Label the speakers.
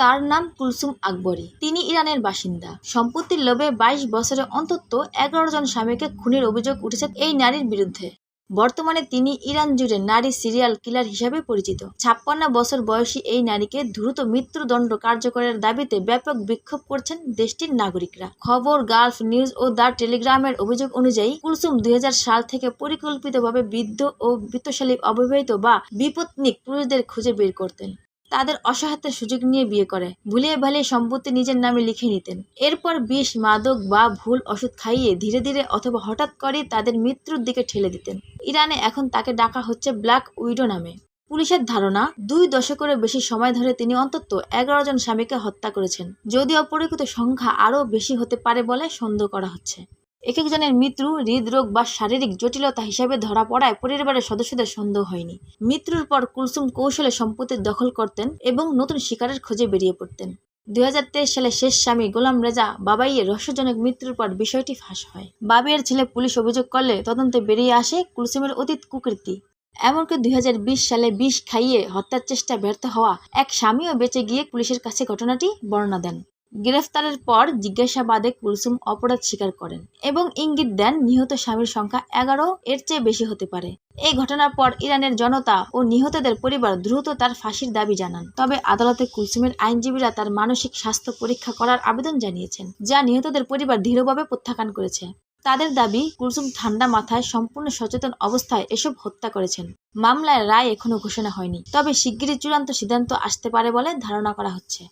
Speaker 1: তার নাম কুলসুম আকবরী। তিনি ইরানের বাসিন্দা। সম্পত্তির লোভে বাইশ বছরে অন্তত এগারো জন স্বামীকে খুনের অভিযোগ উঠেছে এই নারীর বিরুদ্ধে। বর্তমানে তিনি ইরান জুড়ে নারী সিরিয়াল কিলার হিসাবে পরিচিত। ছাপ্পান্ন বছর বয়সী এই নারীকে দ্রুত মৃত্যুদণ্ড কার্যকরের দাবিতে ব্যাপক বিক্ষোভ করছেন দেশটির নাগরিকরা। খবর, গালফ, নিউজ ও দ্য টেলিগ্রামের অভিযোগ অনুযায়ী কুলসুম দুই হাজার সাল থেকে পরিকল্পিতভাবে বৃদ্ধ ও বিত্তশালী, অবিবাহিত বা বিপত্নিক পুরুষদের খুঁজে বের করতেন। তাদের অসহায়তার সুযোগ নিয়ে বিয়ে করে। ভুলিয়ে ভালিয়ে সম্পত্তি নিজের নামে লিখে নিতেন। এরপর বিষ, মাদক বা ভুল ওষুধ খাইয়ে ধীরে ধীরে অথবা হঠাৎ করে তাদের মৃত্যুর দিকে ঠেলে দিতেন। ইরানে এখন তাকে ডাকা হচ্ছে ব্ল্যাক উইডো নামে। পুলিশের ধারণা, দুই দশকেরও বেশি সময় ধরে তিনি অন্তত এগারো জন স্বামীকে হত্যা করেছেন। যদিও পরিচিত সংখ্যা আরও বেশি হতে পারে বলে সন্দেহ করা হচ্ছে। এক একজনের মৃত্যু, হৃদরোগ বা শারীরিক জটিলতা হিসাবে ধরা পড়ায় পরিবারের সদস্যদের সন্দেহ হয়নি। মৃত্যুর পর কুলসুম কৌশলে সম্পত্তি দখল করতেন এবং নতুন শিকারের খোঁজে বেরিয়ে পড়তেন। দুই হাজার তেইশ সালে শেষ স্বামী গোলাম রেজা বাবাইয়ের রহস্যজনক মৃত্যুর পর বিষয়টি ফাঁস হয়। বাবিয়ের ছেলে পুলিশ অভিযোগ করলে তদন্তে বেরিয়ে আসে কুলসুমের অতীত কুকৃতি। এমনকি দুই হাজার বিশ সালে বিষ খাইয়ে হত্যার চেষ্টা ব্যর্থ হওয়া এক স্বামীও বেঁচে গিয়ে পুলিশের কাছে ঘটনাটি বর্ণনা দেন। গ্রেফতারের পর জিজ্ঞাসাবাদে কুলসুম অপরাধ স্বীকার করেন এবং ইঙ্গিত দেন নিহত স্বামীর সংখ্যা এগারো, এর চেয়ে বেশি হতে পারে। এই ঘটনার পর ইরানের জনতা ও নিহতদের পরিবার দ্রুত তার ফাঁসির দাবি জানান। তবে আদালতে কুলসুমের আইনজীবীরা তার মানসিক স্বাস্থ্য পরীক্ষা করার আবেদন জানিয়েছেন, যা নিহতদের পরিবার দৃঢ়ভাবে প্রত্যাখ্যান করেছে। তাদের দাবি, কুলসুম ঠান্ডা মাথায় সম্পূর্ণ সচেতন অবস্থায় এসব হত্যা করেছেন। মামলায় রায় এখনও ঘোষণা হয়নি, তবে শিগগিরই চূড়ান্ত সিদ্ধান্ত আসতে পারে বলে ধারণা করা হচ্ছে।